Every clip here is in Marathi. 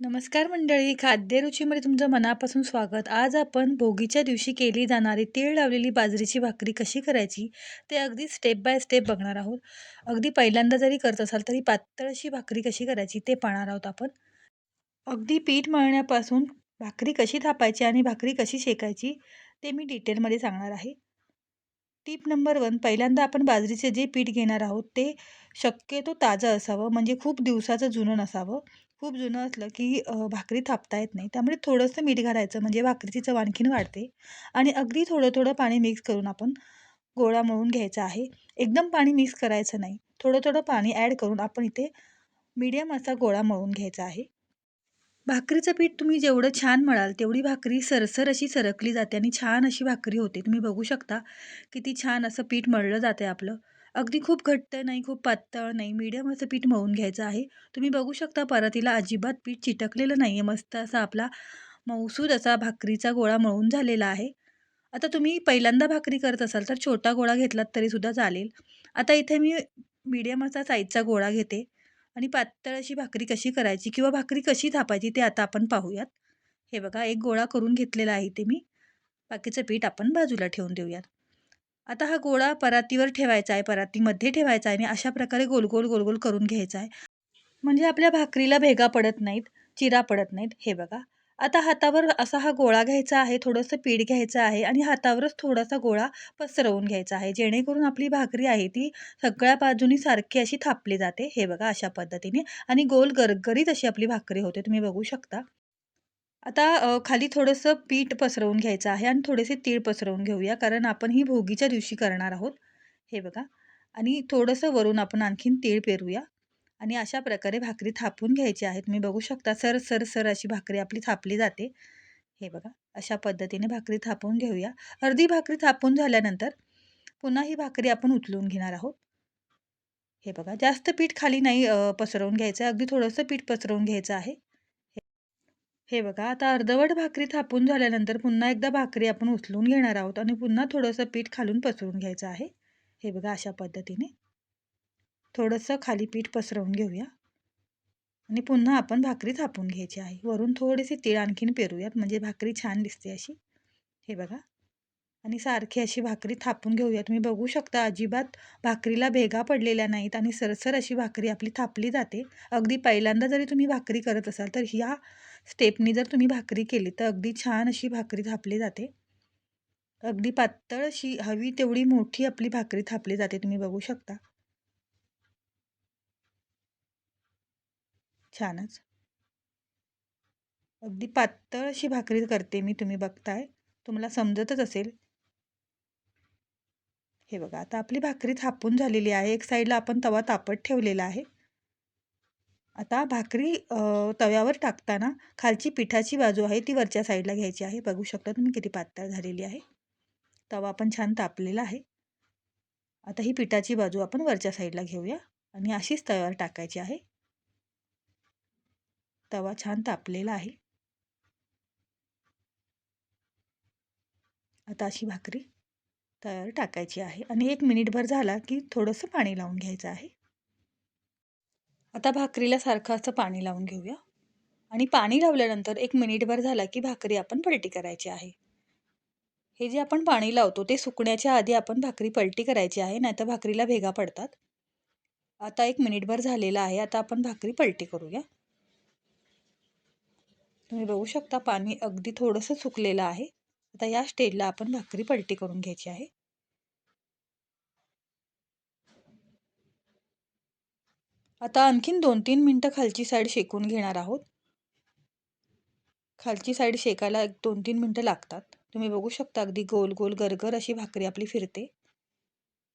नमस्कार मंडळी खाद्यरुचीमध्ये तुमचं मनापासून स्वागत. आज आपण भोगीच्या दिवशी केली जाणारी तीळ लावलेली बाजरीची भाकरी कशी करायची ते अगदी स्टेप बाय स्टेप बघणार आहोत. अगदी पहिल्यांदा जरी करत असाल तरी पातळशी भाकरी कशी करायची ते पाहणार आहोत आपण. अगदी पीठ मळण्यापासून भाकरी कशी थापायची आणि भाकरी कशी शेकायची ते मी डिटेलमध्ये सांगणार आहे. टीप नंबर वन पहिल्यांदा आपण बाजरीचे जे पीठ घेणार आहोत ते शक्यतो ताजं असावं म्हणजे खूप दिवसाचं जुनं नसावं. खूप जुनं असलं की भाकरी थापता येत नाही. त्यामुळे थोडंसं मीठ घालायचं म्हणजे भाकरीची चव आणखीन वाढते. आणि अगदी थोडं थोडं पाणी मिक्स करून आपण गोळा मळून घ्यायचा आहे. एकदम पाणी मिक्स करायचं नाही. थोडं थोडं पाणी ॲड करून आपण इथे मीडियम असा गोळा मळून घ्यायचा आहे. भाकरीचं पीठ तुम्ही जेवढं छान मळाल तेवढी भाकरी सरसर अशी सरकली जाते आणि छान अशी भाकरी होते. तुम्ही बघू शकता किती छान असं पीठ मळलं जाते आपलं. अगदी खूप घट्ट नाही खूप पातळ नाही मीडियम असं पीठ मळून घ्यायचं आहे. तुम्ही बघू शकता परातीला अजिबात पीठ चिटकलेलं नाही आहे मस्त असा आपला मौसूद असा भाकरीचा गोळा मळून झालेला आहे. आता तुम्ही पहिल्यांदा भाकरी करत असाल तर छोटा गोळा घेतलात तरीसुद्धा चालेल. आता इथे मी मीडियम असा साईजचा गोळा घेते आणि पातळ अशी भाकरी कशी करायची किंवा भाकरी कशी थापायची ते आता आपण पाहूयात. हे बघा एक गोळा करून घेतलेला आहे ते मी. बाकीचं पीठ आपण बाजूला ठेवून देऊयात. आता हा गोळा परातीवर ठेवायचा आहे परातीमध्ये ठेवायचा आहे आणि अशा प्रकारे गोल गोल गोल गोल करून घ्यायचा आहे. म्हणजे आपल्या भाकरीला भेगा पडत नाहीत चिरा पडत नाहीत हे बघा. आता हातावर असा हा गोळा घ्यायचा आहे थोडंसं पीठ घ्यायचं आहे आणि हातावरच थोडासा गोळा पसरवून घ्यायचा आहे. जेणेकरून आपली भाकरी आहे ती सगळ्या बाजूनी सारखी अशी थापली जाते हे बघा अशा पद्धतीने. आणि गोल गरगरीत अशी आपली भाकरी होते तुम्ही बघू शकता. आता खाली थोडंसं पीठ पसरवून घ्यायचं आहे आणि थोडेसे तीळ पसरवून घेऊया कारण आपण ही भोगीच्या दिवशी करणार आहोत. हे बघा. आणि थोडंसं वरून आपण आणखीन तीळ पेरूया. आणि अशा प्रकारे भाकरी थापून घ्यायची आहे तुम्ही बघू शकता सर सर सर अशी भाकरी आपली थापली जाते. हे बघा. अशा पद्धतीने भाकरी थापून घेऊया. अर्धी भाकरी थापून झाल्यानंतर पुन्हा ही भाकरी आपण उचलून घेणार आहोत. हे बघा. जास्त पीठ खाली नाही पसरवून घ्यायचं आहे. अगदी थोडंसं पीठ पसरवून घ्यायचं आहे. हे बघा आता अर्धवट भाकरी थापून झाल्यानंतर पुन्हा एकदा भाकरी आपण उचलून घेणार आहोत आणि पुन्हा थोडंसं पीठ खालून पसरून घ्यायचं आहे. हे बघा अशा पद्धतीने. थोडंसं खाली पीठ पसरवून घेऊया. आणि पुन्हा आपण भाकरी थापून घ्यायची आहे. वरून थोडेसे तीळ आणखीन पेरूयात म्हणजे भाकरी छान दिसते अशी. हे बघा. आणि सारखी अशी भाकरी थापून घेऊया तुम्ही बघू शकता अजिबात भाकरीला भेगा पडलेल्या नाहीत आणि सरसर अशी भाकरी आपली थापली जाते. अगदी पहिल्यांदा जरी तुम्ही भाकरी करत असाल तर ह्या स्टेपनी जर तुम्ही भाकरी केली तर अगदी छान अशी भाकरी थापली जाते. अगदी पातळ अशी हवी तेवढी मोठी आपली भाकरी थापली जाते तुम्ही बघू शकता. छानच. अगदी पातळ अशी भाकरी करते मी तुम्ही बघताय. तुम्हाला समजतच असेल. हे बघा आता आपली भाकरी थापून झालेली आहे. एक साईडला आपण तवा तापत ठेवलेला आहे. आता भाकरी तव्यावर टाकताना खालची पिठाची बाजू आहे ती वरच्या साईडला घ्यायची आहे. बघू शकता तुम्ही किती पातळ झालेली आहे. तवा पण छान तापलेला आहे. आता ही पिठाची बाजू आपण वरच्या साईडला घेऊया आणि अशीच तव्यावर टाकायची आहे. तवा छान तापलेला आहे. आता अशी भाकरी तव्यावर टाकायची आहे आणि एक मिनिटभर झाला की थोडंसं पाणी लावून घ्यायचं आहे. आता भाकरीला सारखं असं पाणी लावून घेऊया. आणि पाणी लावल्यानंतर एक मिनिटभर झाला की भाकरी आपण पलटी करायची आहे. हे जे आपण पाणी लावतो ते सुकण्याच्या आधी आपण भाकरी पलटी करायची आहे नाहीतर भाकरीला भेगा पडतात. आता एक मिनिटभर झालेला आहे आता आपण भाकरी पलटी करूया. तुम्ही बघू शकता पाणी अगदी थोडंसं सुकलेलं आहे. आता या स्टेजला आपण भाकरी पलटी करून घ्यायची आहे. आता आणखीन दोन तीन मिनटं खालची साईड शेकून घेणार आहोत. खालची साईड शेकायला एक दोन तीन मिनटं लागतात. तुम्ही बघू शकता अगदी गोल गोल गरगर अशी भाकरी आपली फिरते.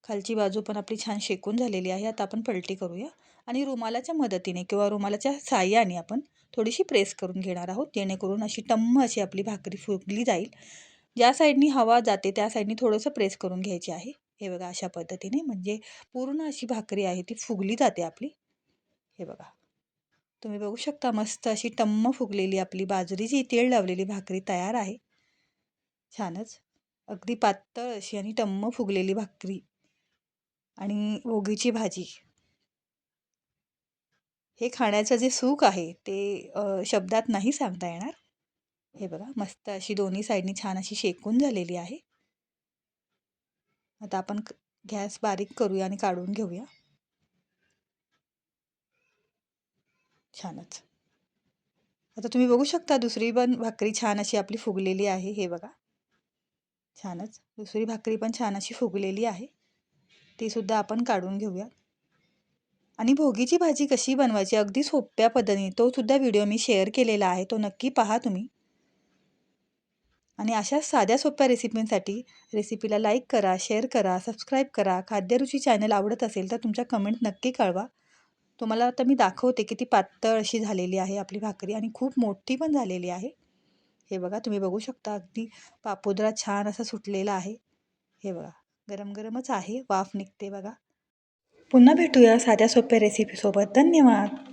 खालची बाजू पण आपली छान शेकून झालेली आहे. आता आपण पलटी करूया. आणि रुमालाच्या मदतीने किंवा रुमालाच्या साह्याने आपण थोडीशी प्रेस करून घेणार आहोत. जेणेकरून अशी टम्म अशी आपली भाकरी फुगली जाईल. ज्या साईडनी हवा जाते त्या साईडनी थोडंसं प्रेस करून घ्यायची आहे. हे बघा अशा पद्धतीने म्हणजे पूर्ण अशी भाकरी आहे ती फुगली जाते आपली. हे बघा. तुम्ही बघू शकता मस्त अशी टम्म फुगलेली आपली बाजरीची तेल लावलेली भाकरी तयार आहे. छानच. अगदी पातळ अशी आणि टम्म फुगलेली भाकरी आणि ओगीची भाजी. हे खाण्याचं जे सुख आहे ते शब्दात नाही सांगता येणार. हे बघा मस्त अशी दोन्ही साईडनी छान अशी शेकून झालेली आहे. आता आपण गॅस बारीक करूया आणि काढून घेऊया. छानच. आता तुम्ही बघू शकता दुसरी पण भाकरी छान अशी आपली फुगलेली आहे हे बघा. छानच. दुसरी भाकरी पण छान अशी फुगलेली आहे. तीसुद्धा आपण काढून घेऊया. आणि भोगीची भाजी कशी बनवायची अगदी सोप्या पद्धतीने. तोसुद्धा व्हिडिओ मी शेअर केलेला आहे तो नक्की पहा तुम्ही. आणि अशा साध्या सोप्या रेसिपींसाठी रेसिपीला लाईक करा शेअर करा सबस्क्राईब करा. खाद्यरुची चॅनल आवडत असेल तर तुमच्या कमेंट नक्की कळवा. तुम्हाला आता मी दाखवते किती पातळ अशी झालेली आहे आपली भाकरी आणि खूप मोठी पण झालेली आहे. हे बघा तुम्ही बघू शकता अगदी पापुद्रा छान असा सुटलेला आहे. हे बघा गरम गरमच आहे वाफ निघते बघा. पुन्हा भेटूया साध्या सोप्या रेसिपीसोबत धन्यवाद.